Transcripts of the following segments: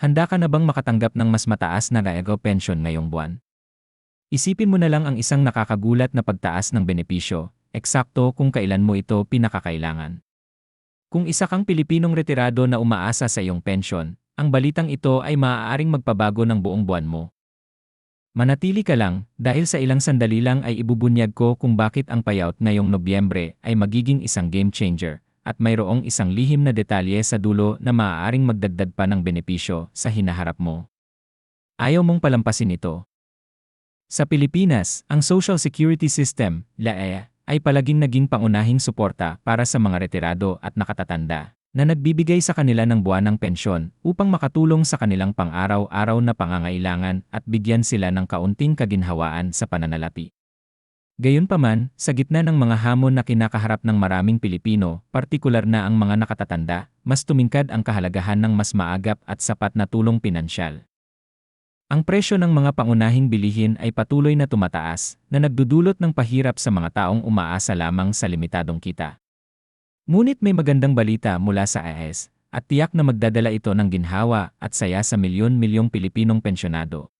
Handa ka na bang makatanggap ng mas mataas na Raego pension ngayong buwan? Isipin mo na lang ang isang nakakagulat na pagtaas ng benepisyo, eksakto kung kailan mo ito pinakakailangan. Kung isa kang Pilipinong retirado na umaasa sa iyong pension, ang balitang ito ay maaaring magpabago ng buong buwan mo. Manatili ka lang, dahil sa ilang sandali lang ay ibubunyag ko kung bakit ang payout ngayong Nobyembre ay magiging isang game changer, at mayroong isang lihim na detalye sa dulo na maaaring magdagdag pa ng benepisyo sa hinaharap mo. Ayaw mong palampasin ito. Sa Pilipinas, ang Social Security System, LAE, ay palaging naging pangunahing suporta para sa mga retirado at nakatatanda na nagbibigay sa kanila ng buwanang pensyon upang makatulong sa kanilang pang-araw-araw na pangangailangan at bigyan sila ng kaunting kaginhawaan sa pananalapi. Gayunpaman, sa gitna ng mga hamon na kinakaharap ng maraming Pilipino, partikular na ang mga nakatatanda, mas tumingkad ang kahalagahan ng mas maagap at sapat na tulong pinansyal. Ang presyo ng mga pangunahing bilihin ay patuloy na tumataas, na nagdudulot ng pahirap sa mga taong umaasa lamang sa limitadong kita. Ngunit may magandang balita mula sa AES, at tiyak na magdadala ito ng ginhawa at saya sa milyon-milyong Pilipinong pensyonado.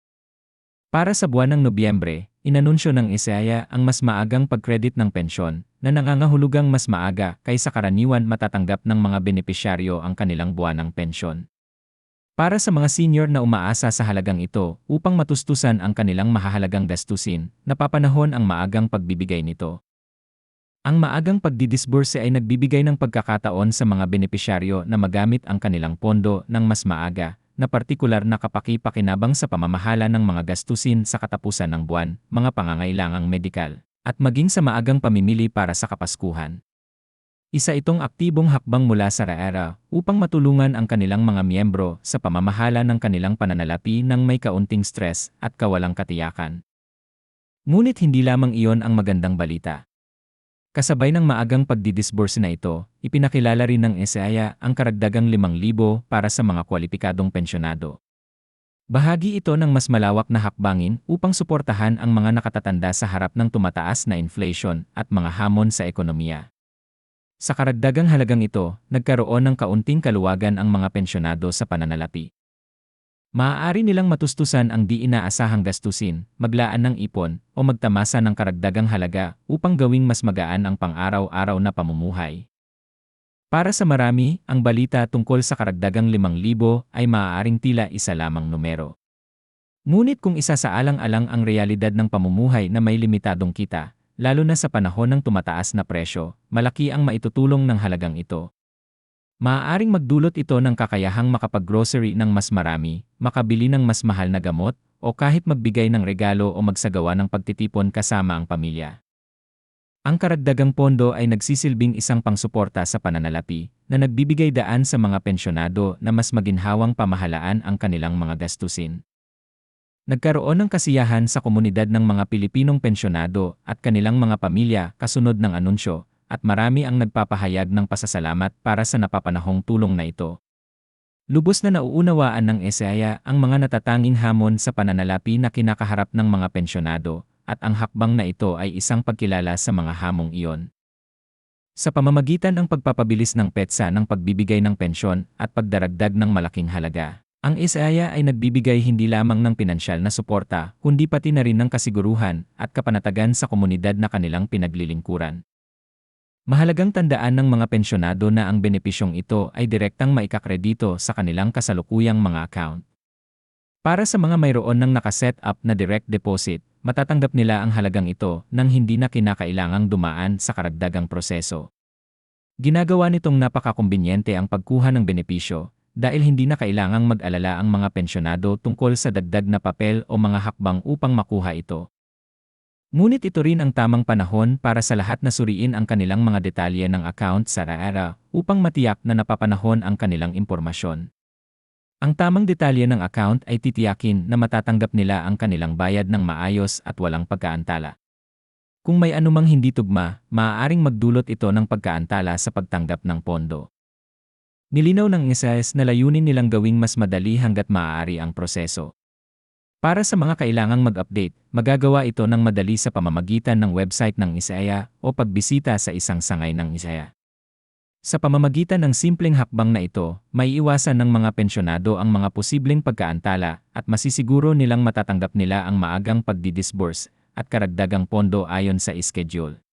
Para sa buwan ng Nobyembre, inanunsyo ng Isaya ang mas maagang pagkredit ng pensyon na nangangahulugang mas maaga kaysa karaniwan matatanggap ng mga benepisyaryo ang kanilang buwanang pensyon. Para sa mga senior na umaasa sa halagang ito upang matustusan ang kanilang mahahalagang gastusin, napapanahon ang maagang pagbibigay nito. Ang maagang pagdidisburse ay nagbibigay ng pagkakataon sa mga benepisyaryo na magamit ang kanilang pondo ng mas maaga na partikular na kapaki-pakinabang sa pamamahala ng mga gastusin sa katapusan ng buwan, mga pangangailangang medikal, at maging sa maagang pamimili para sa kapaskuhan. Isa itong aktibong hakbang mula sa RAERA upang matulungan ang kanilang mga miyembro sa pamamahala ng kanilang pananalapi ng may kaunting stress at kawalang katiyakan. Ngunit hindi lamang iyon ang magandang balita. Kasabay ng maagang pagdidisburse na ito, ipinakilala rin ng ESEA ang karagdagang 5,000 para sa mga kwalipikadong pensyonado. Bahagi ito ng mas malawak na hakbangin upang suportahan ang mga nakatatanda sa harap ng tumataas na inflation at mga hamon sa ekonomiya. Sa karagdagang halagang ito, nagkaroon ng kaunting kaluwagan ang mga pensyonado sa pananalapi. Maaari nilang matustusan ang di inaasahang gastusin, maglaan ng ipon, o magtamasa ng karagdagang halaga upang gawing mas magaan ang pang-araw-araw na pamumuhay. Para sa marami, ang balita tungkol sa karagdagang 5,000 ay maaaring tila isa lamang numero. Ngunit kung isa sa alang-alang ang realidad ng pamumuhay na may limitadong kita, lalo na sa panahon ng tumataas na presyo, malaki ang maitutulong ng halagang ito. Maaaring magdulot ito ng kakayahang makapag-grocery ng mas marami, makabili ng mas mahal na gamot, o kahit magbigay ng regalo o magsagawa ng pagtitipon kasama ang pamilya. Ang karagdagang pondo ay nagsisilbing isang pangsuporta sa pananalapi na nagbibigay daan sa mga pensyonado na mas maginhawang pamahalaan ang kanilang mga gastusin. Nagkaroon ng kasiyahan sa komunidad ng mga Pilipinong pensyonado at kanilang mga pamilya kasunod ng anunsyo at marami ang nagpapahayag ng pasasalamat para sa napapanahong tulong na ito. Lubos na nauunawaan ng Esaya ang mga natatanging hamon sa pananalapi na kinakaharap ng mga pensyonado, at ang hakbang na ito ay isang pagkilala sa mga hamong iyon. Sa pamamagitan ng pagpapabilis ng petsa ng pagbibigay ng pensyon at pagdaragdag ng malaking halaga, ang Isaya ay nagbibigay hindi lamang ng pinansyal na suporta, kundi pati na rin ng kasiguruhan at kapanatagan sa komunidad na kanilang pinaglilingkuran. Mahalagang tandaan ng mga pensyonado na ang benepisyong ito ay direktang maikakredito sa kanilang kasalukuyang mga account. Para sa mga mayroon ng nakaset up na direct deposit, matatanggap nila ang halagang ito nang hindi na kinakailangang dumaan sa karagdagang proseso. Ginagawa nitong napakakumbinyente ang pagkuha ng benepisyo dahil hindi na kailangang mag-alala ang mga pensyonado tungkol sa dagdag na papel o mga hakbang upang makuha ito. Ngunit ito rin ang tamang panahon para sa lahat na suriin ang kanilang mga detalye ng account sa RARA upang matiyak na napapanahon ang kanilang impormasyon. Ang tamang detalye ng account ay titiyakin na matatanggap nila ang kanilang bayad ng maayos at walang pagkaantala. Kung may anumang hindi tugma, maaaring magdulot ito ng pagkaantala sa pagtanggap ng pondo. Nilinaw ng ISAS na layunin nilang gawing mas madali hanggat maaari ang proseso. Para sa mga kailangang mag-update, magagawa ito ng madali sa pamamagitan ng website ng Isaya o pagbisita sa isang sangay ng Isaya. Sa pamamagitan ng simpleng hakbang na ito, may iwasan ng mga pensyonado ang mga posibleng pagkaantala at masisiguro nilang matatanggap nila ang maagang pagdidisburse at karagdagang pondo ayon sa schedule.